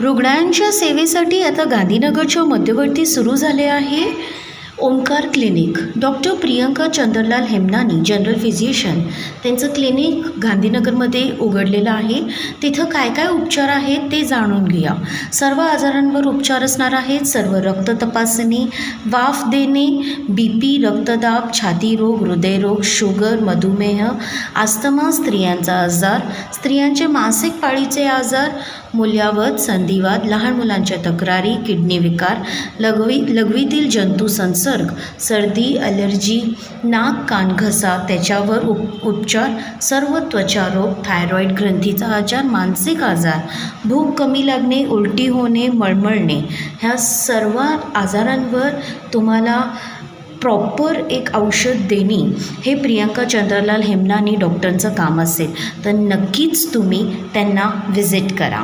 रुग्णांच्या सेवेसाठी आता गांधीनगरच्या मध्यवर्ती सुरू झाले आहे Omkar clinic. Doctor Priyanka Chandralal Hemnani general physician. त्यांचं क्लिनिक गांधीनगरमध्ये उघडलेलं आहे. तिथं काय काय उपचार आहेत ते जाणून घ्या सर्व आजारांवर उपचार असणार आहेत. सर्व रक्त तपासणी वाफ देणे बी पी रक्तदाब छाती रोग हृदयरोग शुगर मधुमेह आस्तमा स्त्रियांचा आजार स्त्रियांचे मासिक पाळीचे आजार मूल्यावध संधिवात लहान मुलांच्या तक्रारी किडनी विकार लघवी लघवीतील जंतू संसर्ग सर्दी अलर्जी नाक कान घसा त्याच्यावर उप उपचार सर्व त्वचा रोग थायरॉईड ग्रंथीचा आजार मानसिक आजार भूक कमी लागणे उलटी होणे मळमळणे ह्या सर्व आजारांवर तुम्हाला प्रॉपर एक औषध देणे हे प्रियंका चंद्रलाल हेमनानी डॉक्टरांचं काम असेल तर नक्कीच तुम्ही त्यांना व्हिजिट करा.